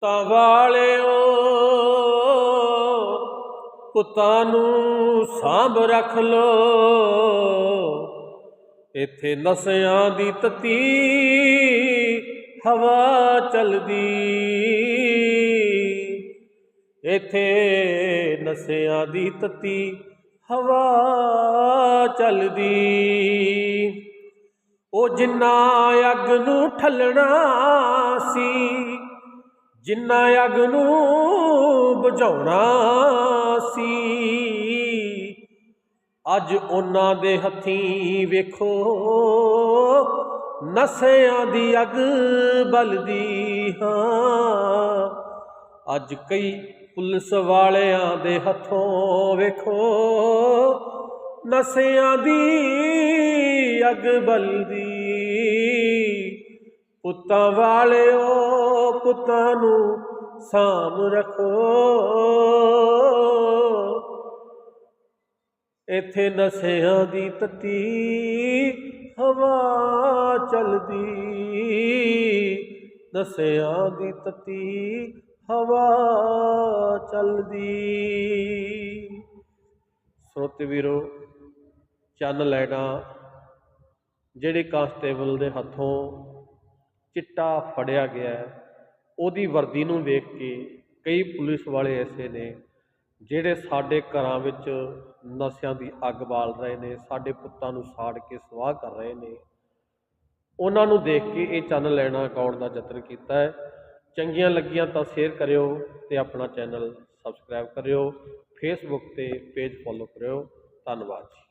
ਤਾਂ ਵਾਲਿਓ, ਪੁੱਤਾਂ ਨੂੰ ਸਾਂਭ ਰੱਖ ਲੋ। ਇੱਥੇ ਨਸਿਆਂ ਦੀ ਤਤੀ ਹਵਾ ਚਲਦੀ। ਇੱਥੇ ਨਸਿਆਂ ਦੀ ਤਤੀ ਹਵਾ ਚਲਦੀ। ਉਹ ਜਿੰਨਾ ਅੱਗ ਨੂੰ ਠੱਲਣਾ ਸੀ ਜਿੰਨਾ ਅੱਗ ਨੂੰ ਬੁਝਾਉਣਾ ਸੀ, ਅੱਜ ਉਹਨਾਂ ਦੇ ਹੱਥੀਂ ਵੇਖੋ, ਨਸਿਆਂ ਦੀ ਅੱਗ ਬਲਦੀ ਹਾਂ। ਅੱਜ ਕਈ ਪੁਲਿਸ ਵਾਲਿਆਂ ਦੇ ਹੱਥੋਂ ਵੇਖੋ, ਨਸਿਆਂ ਦੀ ਅੱਗ ਬਲਦੀ। ਪੁੱਤਾਂ ਵਾਲਿਓ ਪੁੱਤਾਂ ਨੂੰ ਸਾਂਭ ਰੱਖੋ। ਇੱਥੇ ਨਸਿਆਂ ਦੀ ਤਤੀ ਹਵਾ ਚਲਦੀ। ਨਸਿਆਂ ਦੀ ਤਤੀ ਹਵਾ ਚਲਦੀ। ਸਰੋਤੇ ਵੀਰੋ ਚੰਨ ਲੈਣਾ ਜਿਹੜੇ ਕਾਂਸਟੇਬਲ ਦੇ ਹੱਥੋਂ ਚਿੱਟਾ ਫੜਿਆ ਗਿਆ ਹੈ, ਉਹਦੀ ਵਰਦੀ ਨੂੰ ਵੇਖ ਕੇ ਕਈ ਪੁਲਿਸ ਵਾਲੇ ਐਸੇ ਨੇ ਜਿਹੜੇ ਸਾਡੇ ਘਰਾਂ ਵਿੱਚ ਨਸ਼ਿਆਂ ਦੀ ਅੱਗ ਬਾਲ ਰਹੇ ਨੇ, ਸਾਡੇ ਪੁੱਤਾਂ ਨੂੰ ਸਾੜ ਕੇ ਸਵਾਹ ਕਰ ਰਹੇ ਨੇ। ਉਹਨਾਂ ਨੂੰ ਦੇਖ ਕੇ ਇਹ ਚੰਨ ਲੈਣਾ ਅਕਾਊਂਟ ਦਾ ਯਤਨ ਕੀਤਾ ਹੈ। ਚੰਗੀਆਂ ਲੱਗੀਆਂ ਤਾਂ ਸ਼ੇਅਰ ਕਰਿਓ ਤੇ ਆਪਣਾ ਚੈਨਲ ਸਬਸਕ੍ਰਾਈਬ ਕਰਿਓ। ਫੇਸਬੁੱਕ ਤੇ ਪੇਜ ਫੋਲੋ ਕਰਿਓ। ਧੰਨਵਾਦ ਜੀ।